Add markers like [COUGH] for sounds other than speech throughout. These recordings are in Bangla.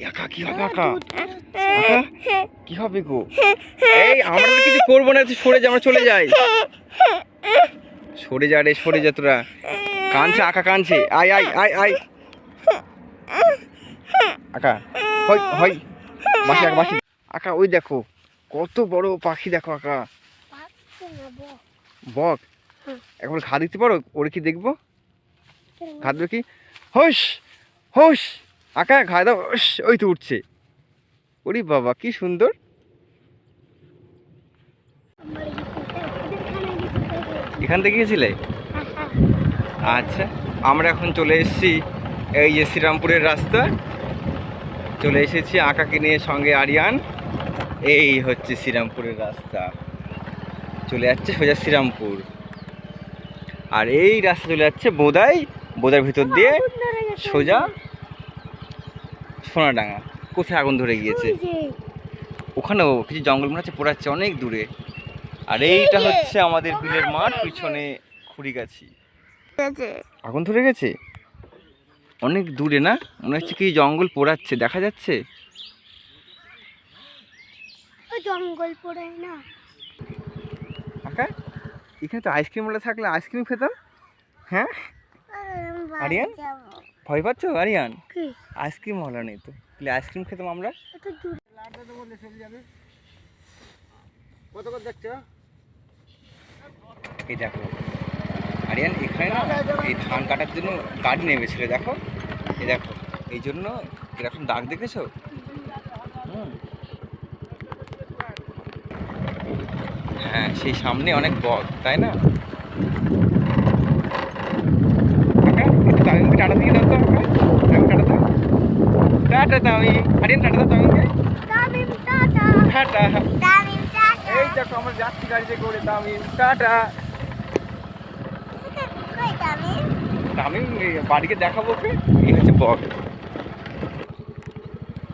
একা কি হবে একা? একা? কি হবে গো? এই আমরা কিছু করব না তুই সরে যা আমরা চলে যাই। সরে যা রে সরে যা তোরা। কানছে আকা কানছে আয় আয় আয় আয়। আকা হই হই। বাসি আকা বাসি। আকা ওই দেখো কত বড় পাখি দেখো আকা। বক। এখন ঘা দিতে পারো? ওরে কি দেখব? ঘা দেবে কি? হোস হোস। আকা ঘা দাও ওই তো উঠছে। ওরে বাবা কি সুন্দর। এখান থেকে গেছিলে আচ্ছা আমরা এখন চলে এসেছি এই যে শ্রীরামপুরের রাস্তা। চলে এসেছি আঁকাকে নিয়ে সঙ্গে আরিয়ান। এই হচ্ছে শ্রীরামপুরের রাস্তা। চলে যাচ্ছে সোজা শ্রীরামপুর। আর এই রাস্তা চলে যাচ্ছে বোদাই। বোদার ভিতর দিয়ে সোজা সোনাডাঙ্গা। কোথায় আগুন ধরে গিয়েছে? ওখানেও কিছু জঙ্গল মনে হচ্ছে পোড়াচ্ছে অনেক দূরে। আর এইটা হচ্ছে আমাদের বিলের মাঠ পিছনে খুঁড়িগাছি আগুন ধরে গেছে? অনেক দূরে না? মনে হচ্ছে কি জঙ্গল পোড়াচ্ছে দেখা যাচ্ছে? জঙ্গল পড়ে না। আকা এখানে তো আইসক্রিমওয়ালা থাকলে আইসক্রিম খেতাম। হ্যাঁ? আরিয়ান? ভয় পাচ্ছ আরিয়ান? আইসক্রিম হলো নেই তো। তাহলে আইসক্রিম খেতাম আমরা? কত কত দেখছ? এই দেখো। আরিয়ান এখানে না এই ধান কাটার জন্য গাড়ি নেমেছিল দেখো। এই দেখো এই জন্য এরকম দাগ দেখেছ? হ্যাঁ সেই সামনে অনেক বক তাই না কাকা, একটু তামিমকে টাটা দিয়ে দাও তো কাকা। তামিম টাটা দাও টাটা তামিম আরিয়ান টাটা দাও তামিম টাটা। টাটা। এই দেখো আমরা যাচ্ছি গাড়িতে করে তামিম টাটা। এই বাড়িকে দেখাবো ওকে। এই হচ্ছে বক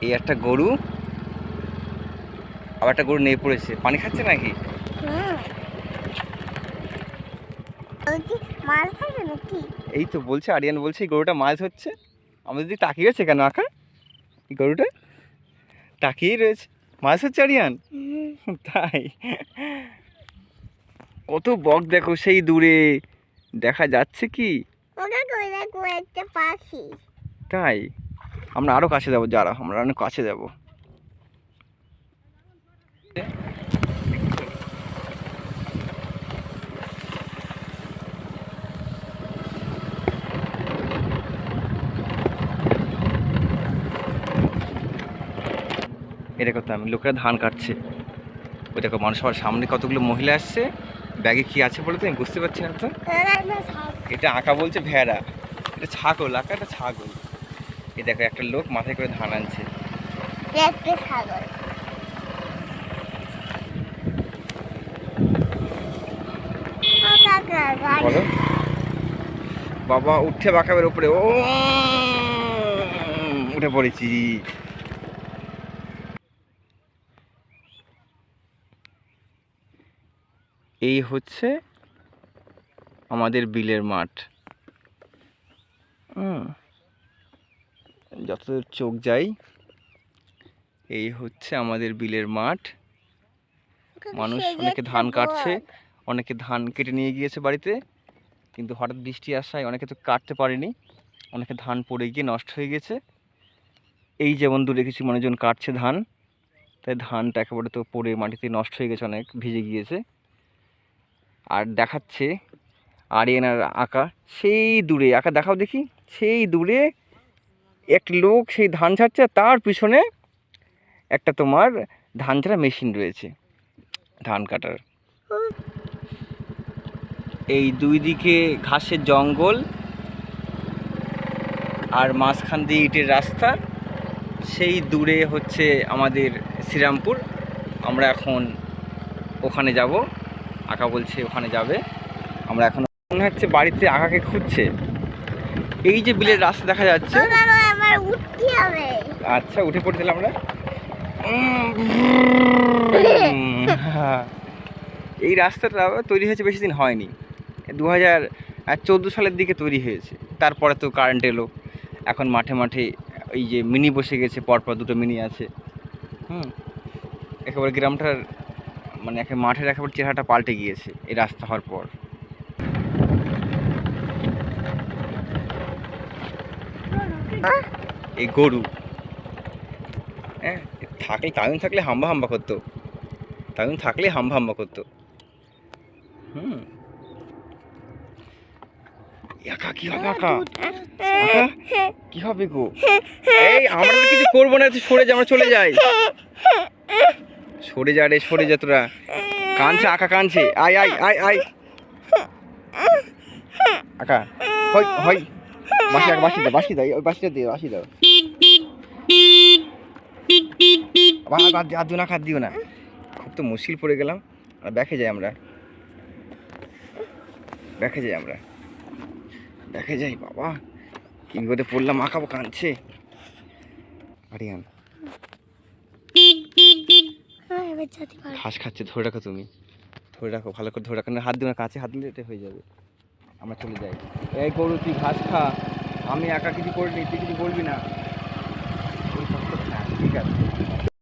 এই একটা গরু আবার একটা গরু নিয়ে পড়েছে। পানি খাচ্ছে নাকি? খাবে নাকি? এই তো বলছে আরিয়ান বলছে এই গরুটা মাছ হচ্ছে। আমাদের দিকে তাকিয়ে রয়েছে কেন আঁকা গরুটা? তাকিয়েই রয়েছে। মাছের চারিয়ান? তাই? কত বক দেখো সেই দূরে। দেখা যাচ্ছে কি? তাই? আমরা আরও কাছে যাব যারা আমরা অনেক কাছে যাব। এটা করতাম, লোকেরা ধান কাটছে। ওই দেখো, মানুষ আমার সামনে কতগুলো মহিলা আসছে, ব্যাগে কি আছে বলে তো, আমি বুঝতে পারছি না তো। এটা আঁকা বলছে ভেড়া। এটা ছাগল, আঁকা এটা ছাগল। এই দেখো, একটা লোক মাথায় করে ধান আনছে। বলো। বাবা উঠে বাঁকাবের উপরে ও উঠে পড়েছি। এই হচ্ছে আমাদের বিলের মাঠ। যতদূর চোখ যাই এই হচ্ছে আমাদের বিলের মাঠ। মানুষ অনেকে ধান কাটছে অনেকে ধান কেটে নিয়ে গিয়েছে বাড়িতে কিন্তু হঠাৎ বৃষ্টি আসায় অনেকে তো কাটতে পারেনি। অনেকে ধান পড়ে গিয়ে নষ্ট হয়ে গেছে। এই যেমন দূরে কিছু মানুষজন কাটছে ধান তাই ধানটা একেবারে তো পড়ে মাটিতে নষ্ট হয়ে গেছে অনেক ভিজে গিয়েছে। আর দেখাচ্ছে আরিয়ানার আঁকা। সেই দূরে, আঁকা দেখাও দেখি। সেই দূরে এক লোক সেই ধান ছাড়ছে তার পিছনে একটা তোমার ধান ছাড়া মেশিন রয়েছে, ধান কাটার। এই দুই দিকে ঘাসের জঙ্গল আর মাঝখান দিয়ে ইটের রাস্তা। সেই দূরে হচ্ছে আমাদের শ্রীরামপুর। আমরা এখন ওখানে যাব। আঁকা বলছে ওখানে যাবে। আমরা এখন মনে হচ্ছে বাড়িতে আঁকাকে খুঁজছে। এই যে বিলের রাস্তা দেখা যাচ্ছে। আচ্ছা উঠে পড়েছিলাম আমরা। [LAUGHS] এই রাস্তাটা তৈরি হয়েছে বেশি দিন হয়নি। দু হাজার চোদ্দ সালের দিকে তৈরি হয়েছে। তারপরে তো কারেন্ট এলো। এখন মাঠে মাঠে এই যে মিনি বসে গেছে পরপর দুটো মিনি আছে। হুম একেবারে গ্রামটার মানে একেবারে মাঠের একেবারে চেহারাটা পাল্টে গিয়েছে এই রাস্তা হওয়ার পর। এই গরু। হ্যাঁ থাকলে, তামিম থাকলে হাম্বা হাম্বা করতো। তামিম থাকলে হাম্বা হাম্বা করতো। হুম। একা কি হবে একা? একা কি হবে গো? এই, আমরা কিছু করব না সরে যা, আমরা চলে যাই। সরে যা রে, সরে যা তোরা। কানছে আকা কানছে আয় আয় আয় আয়। আকা হই হই। বাসি আকা বাসি দাও বাসি দাও ওই বাসিটা দিও। বাসি দাও আর দিও না খাদ দিও না। খুব তো মুশকিল পড়ে গেলাম। আর ব্যাকে যাই আমরা। ব্যাকে যাই আমরা। ব্যাকে যাই, বাবা। কি বিপদে পড়লাম, আঁকাবো, কাঁদছে। আরিয়ান জাতি ঘাস খাচ্ছে ধরে রাখো তুমি। ধরে রাখো ভালো করে ধরে রাখো। না হাত দিও না কাছে হাত দিলে এটা হয়ে যাবে। আমরা চলে যাই। এই গরু তুই ঘাস খা। আমি একা কিছু করিনি তুই কিছু বলবি না, ঠিক আছে।